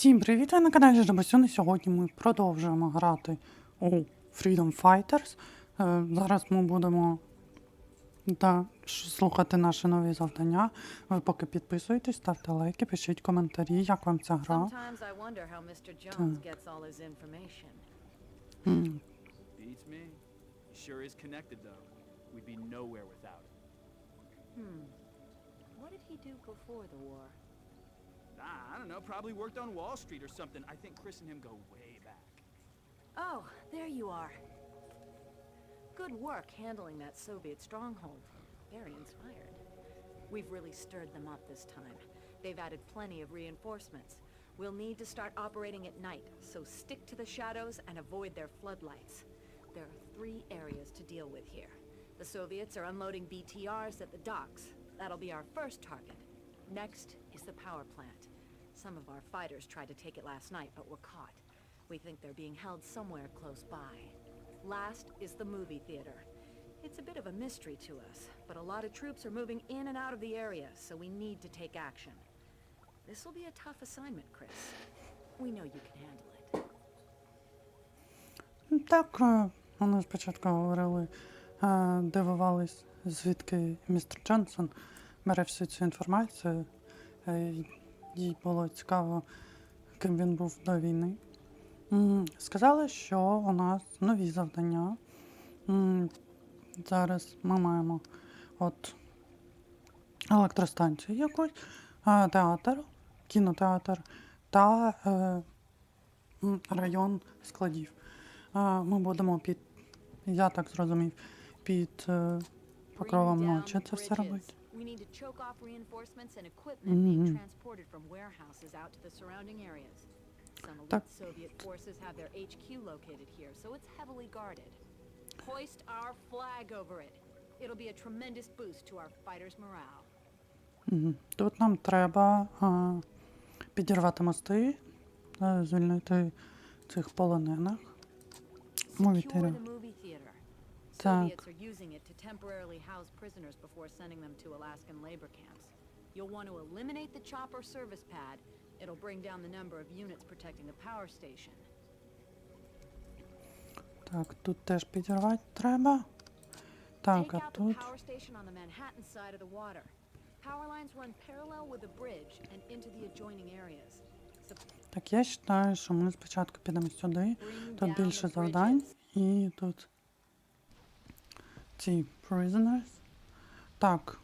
Всім привіт! Ви на каналі Жабасюни. Сьогодні ми продовжуємо грати у Freedom Fighters. Е, зараз ми будемо да, слухати наші нові завдання. Ви поки підписуйтесь, ставте лайки, пишіть коментарі, як вам ця гра. Hmm. What did he do before the war? Ah, I don't know. Probably worked on Wall Street or something. I think Chris and him go way back. Oh, there you are. Good work handling that Soviet stronghold. Very inspired. We've really stirred them up this time. They've added plenty of reinforcements. We'll need to start operating at night, so stick to the shadows and avoid their floodlights. There are three areas to deal with here. The Soviets are unloading BTRs at the docks. That'll be our first target. Next is the power plant. Some of our fighters tried to take it last night, but were caught. We think they're being held somewhere close by. Last is the movie theater. It's a bit of a mystery to us, but a lot of troops are moving in and out of the area, so we need to take action. This will be a tough assignment, Chris. We know you can handle it. Так, е, вони спочатку говорили, е, дивувались, звідки містер Джонсон бере всю цю інформацію. Їй було цікаво, ким він був до війни. Сказали, що у нас нові завдання. Зараз ми маємо от електростанцію якусь, е, театр, кінотеатр та е, район складів. Е, Ми будемо під, я так зрозумів, під покровом ночі це все робити. We need to choke off reinforcements and equipment being Mhm. transported from warehouses out to the surrounding areas. Some elite Soviet forces have their HQ located here, so it's heavily guarded. Hoist our flag over it. It'll be a tremendous boost to our fighters' morale. Тут нам треба е, підірвати мости, е, звільнити цих полонених. Мові Secure тире. the movie theater. Так. Soviets are using it to temporarily house prisoners before sending them to Alaskan labor camps. You'll want to eliminate the chopper service pad. It'll bring down the number of units protecting the power station. Так, тут теж підірвати треба. Так, а тут. Так, я вважаю, що ми спочатку підемо сюди. Тут більше завдань. І тут ці prisoners. Так.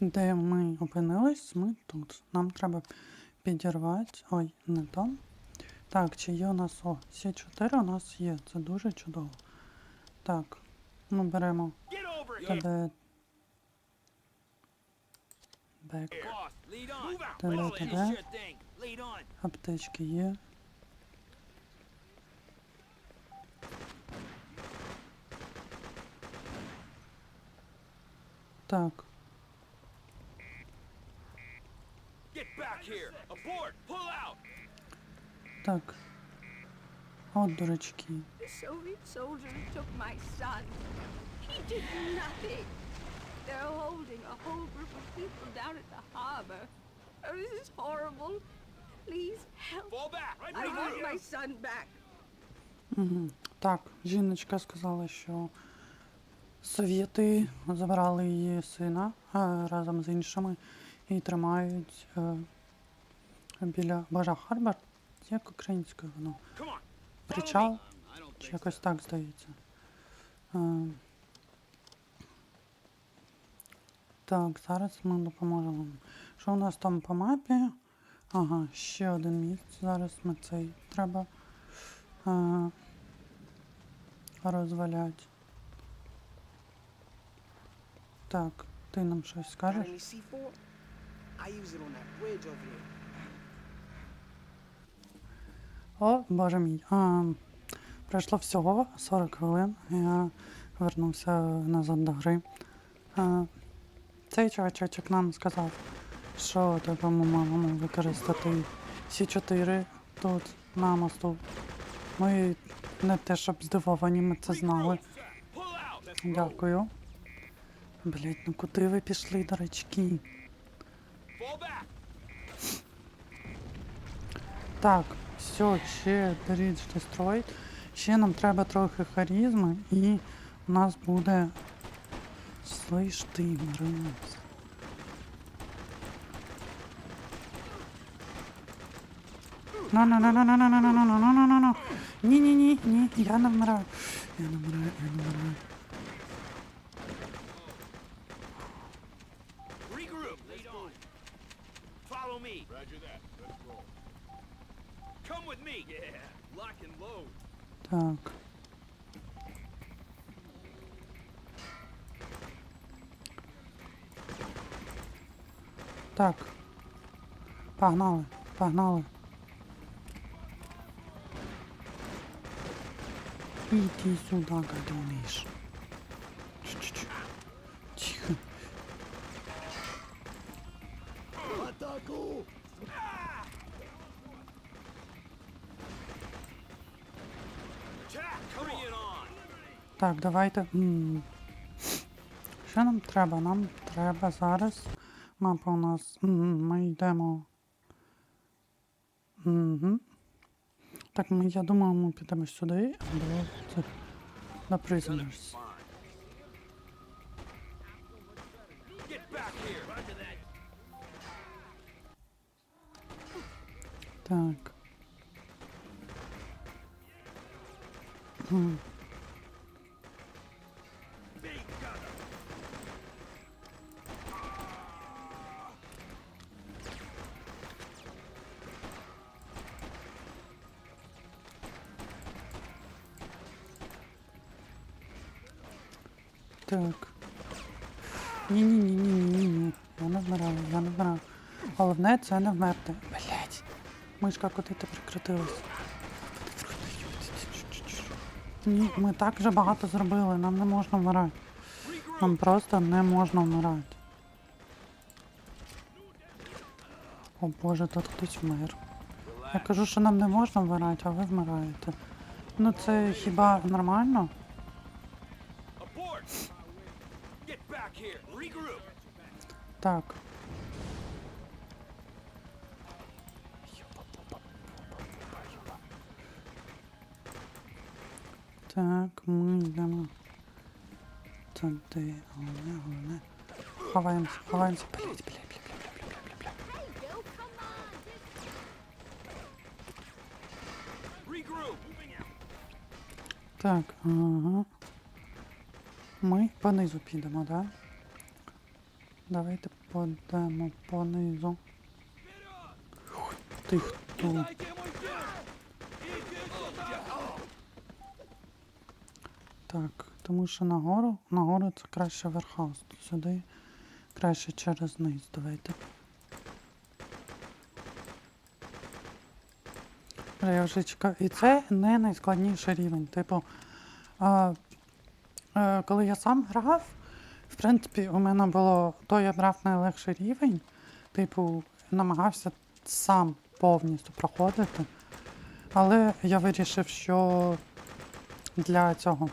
Де ми опинились, ми тут. Нам треба підірвати. Ой, не там. Так, чи є у нас. О, всі чотири у нас є. Це дуже чудово. Так. Ми беремо over here! тебе. Бек. Тебе, тебе. Аптечки є. Так. Так. От дурачки. They're holding a whole group of people down at the harbor. Oh, this is horrible. Please help. Fall back! Right I want my son back. Угу. Так, жіночка сказала, що совєти забрали її сина е, разом з іншими і тримають е, біля Божа Харбор. Як українською воно? Причал? Чи якось так здається. Е, так, зараз ми допоможемо. Що у нас там по мапі? Ага, ще один міст. Зараз ми цей треба розваляти. Так, ти нам щось скажеш? any C4? I use it on that bridge over there. О, боже мій. А, пройшло всього 40 хвилин. Я вернувся назад до гри. А, цей чувачочок нам сказав, що типу, ми маємо використати всі чотири тут на мосту. Ми не те, щоб здивовані, ми це знали. Дякую. Блять, ну куди ви пішли, дурачки? Так, все, ще Rich Destroyed. Ще нам треба трохи харізми і у нас буде. Слиш ти, Маринець. На на на на на на на на на на на на на на Ні, ні, ні, ні, я не вмираю. Я не вмираю, я не вмираю. Так. Так. Погнали, погнали. Иди сюда, гаденыш. Чу-чу-чу. Тихо. Attack. Так, давайте. Що нам треба? Нам треба зараз. Мапа у нас. м, Ми йдемо. Угу. Так, ми, я думаю, ми підемо сюди, до цих до prisoners. Так. Так. Ні-ні-ні-ні-ні-ні. Я не вмираю, я не вмираю. Головне це не вмерти. Блять. Мишка куди ти прикрутилась? Ні, ми так вже багато зробили, нам не можна вмирати. Нам просто не можна вмирати. О боже, тут хтось вмер. Я кажу, що нам не можна вмирати, а ви вмираєте. Ну це хіба нормально? Так. Так, ми йдемо туди, головне, головне. Ховаємося, ховаємося. Блять, блять, блять, блять. Regroup. Moving out. Так, ага. Ми понизу підемо, так? Да? Давайте подемо понизу. Ти хто? Так, тому що нагору, нагору це краще верхаус. Сюди краще через низ. Давайте. Я вже чекаю. І це не найскладніший рівень. Типу, а, е, коли я сам грав, в принципі, у мене було то я брав найлегший рівень, типу, намагався сам повністю проходити. Але я вирішив, що для цього.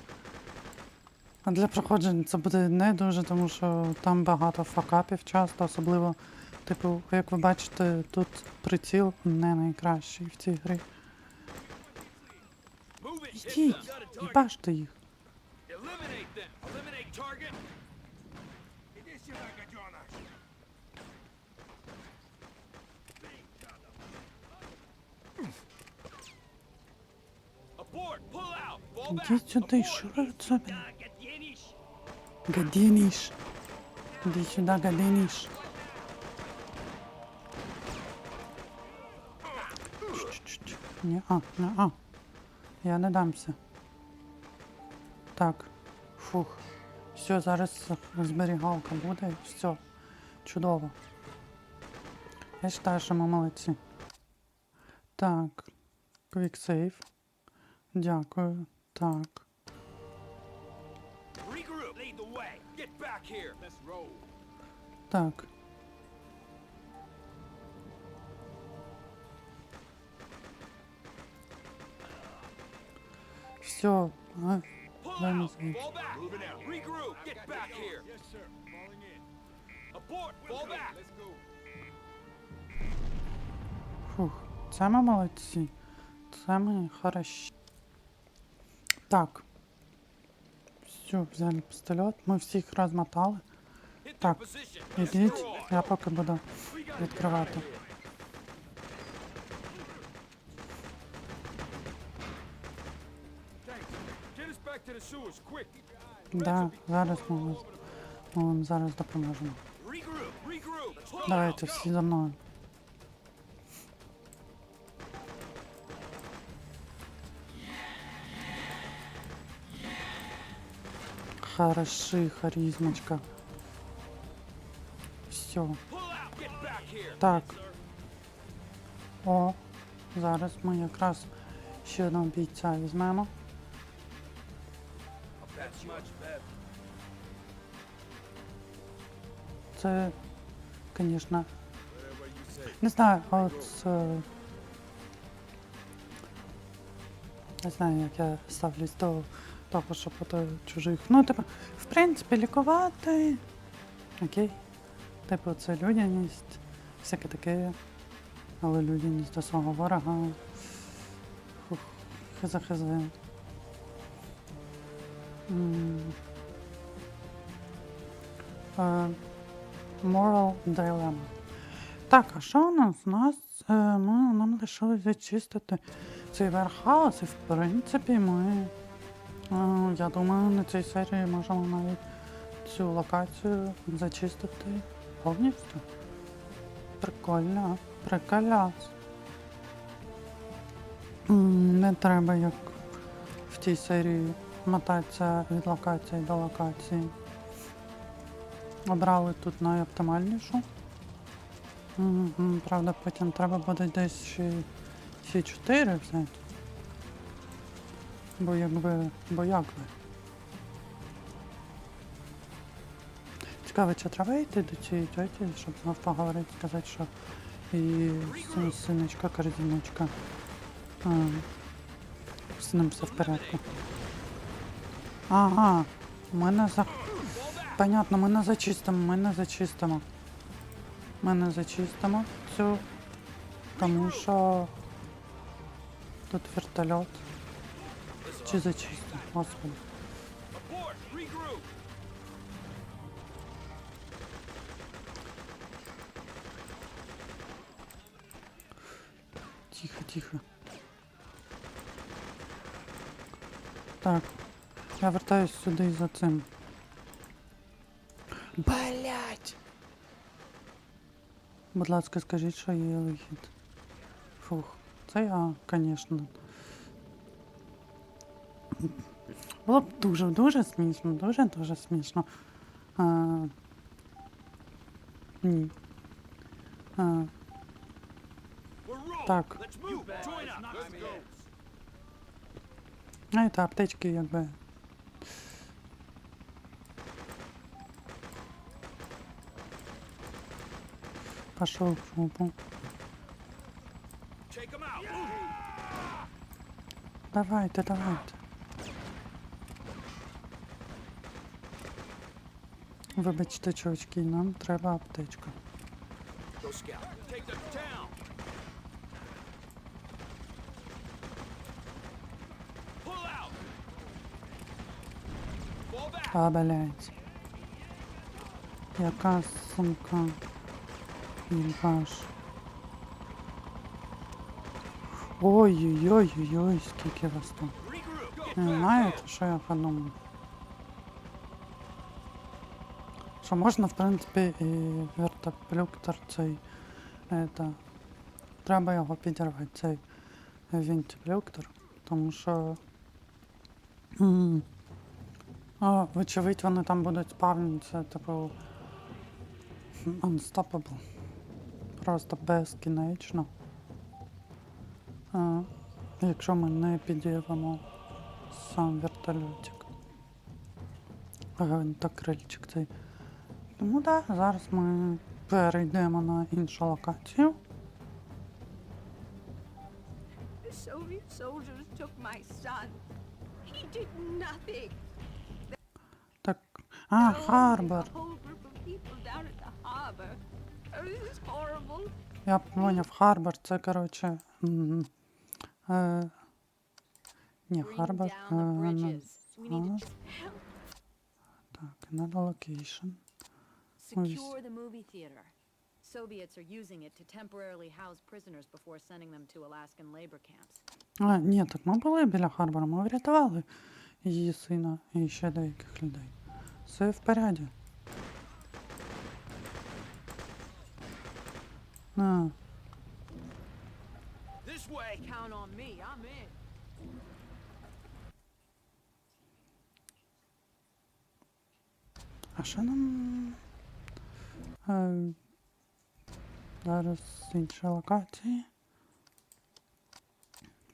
А для проходження це буде не дуже, тому що там багато факапів часто, особливо, типу, як ви бачите, тут приціл не найкращий в цій грі. І бачте їх. Eliminate them. Eliminate target. сюда, гаденыш! Дети, ты шрырца, блин. Гадениш. Иди сюда, гадениш. Не, а, не, а. Я не дамся. Так. Фух. Все, зараз зберігалка буде. Все. Чудово. Я вважаю, що ми молодці. Так. Quick save. Дякую. Так. Так. Все. Вами смерть. Фух, це ми молодці. Це ми хороші. Так. Все, взяли пістолет. Ми всіх розмотали. Так, ідіть, я поки буду відкривати. Да, зараз ми, вам зараз допоможемо. Давайте всі за мною. Хороши, харизмочка. Все. Так. О, зараз ми якраз ще одного бійця візьмемо. Це, звісно. Не знаю, от. е, Не знаю, як я ставлюсь до того, що проти чужих. Ну, типу, в принципі, лікувати. Окей. Типу, це людяність, всяке таке. Але людяність до свого ворога. Фух, Moral dilemma. Так, а що у нас? У нас е, ми, нам лишилось зачистити цей верхаус, і в принципі ми. Е, я думаю, на цій серії можемо навіть цю локацію зачистити повністю. Прикольно, приколяс. Не треба як в тій серії мотатися від локації до локації. Обрали тут найоптимальнішу. Правда, потім треба буде десь ще всі чотири взяти. Бо якби, бо як би. Цікаво, чи треба йти до цієї тьоті, щоб знов поговорити, сказати, що і синочка, корзиночка. З ним все в порядку. Ага, ми не за... Понятно, ми не зачистимо, ми не зачистимо. Ми не зачистимо цю, тому що тут вертольот. Чи зачистимо? Господи. Тихо, тихо. Так. Я вертаюсь сюди за цим. Блять! Будь ласка, скажіть, що є вихід. Фух. Це я, звісно. Було б дуже, дуже смішно, дуже, дуже смішно. А, ні. А. Так. Up. Let's go. Знаєте, аптечки якби. Пошел в жопу. Давайте, давайте. Вибачте, чувачки, нам треба аптечка. А, блядь. Яка сумка. Єбаш. Ой-ой-ой-ой, скільки вас там. Не знаєте, що я подумав? Що можна, в принципі, і вертоплюктор цей. Это, треба його підірвати, цей вентиплюктор, тому що. вочевидь, вони там будуть спавнитися, типу. Unstoppable. Просто безкінечно. А, якщо ми не підірвемо сам вертольотик. Гвинтокрильчик цей. Тому так, да, зараз ми перейдемо на іншу локацію. Так. А, Харбор. Я поняв, Харбор, це, коротше. Е, ні, Харбор. Е, ну, need to так, надо локейшн. secure the movie theater. Soviets are using it to temporarily house prisoners before sending them to Alaskan labor camps. А, ні, так ми були біля Харбора, ми врятували її сина і ще деяких людей. Все в поряді. А, This way. Count on me, I'm in. а що нам. Е, зараз інші локації.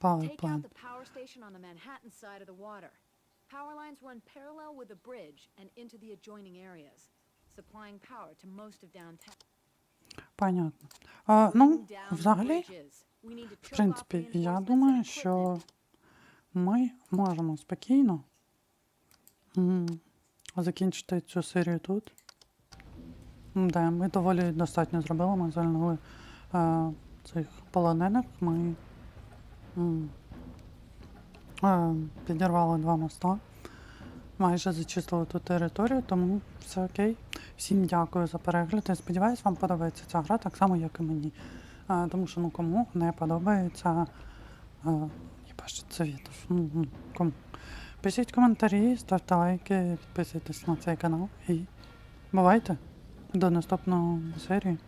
Power Take out plant. the power station on the Manhattan side of the water. Power lines run parallel with the bridge and into the adjoining areas, supplying power to most of downtown. Понятно. А, ну, взагалі, в принципі, я думаю, що ми можемо спокійно закінчити цю серію тут. Да, ми доволі достатньо зробили. Ми звільнили е, цих полонених. Ми м, е, підірвали два моста. Майже зачистили ту територію, тому все окей. Всім дякую за перегляд. Я сподіваюсь, вам подобається ця гра так само, як і мені. А, тому що ну кому не подобається. я бачу це відео. Ну, ну, Кому? Пишіть коментарі, ставте лайки, підписуйтесь на цей канал і бувайте до наступного серії.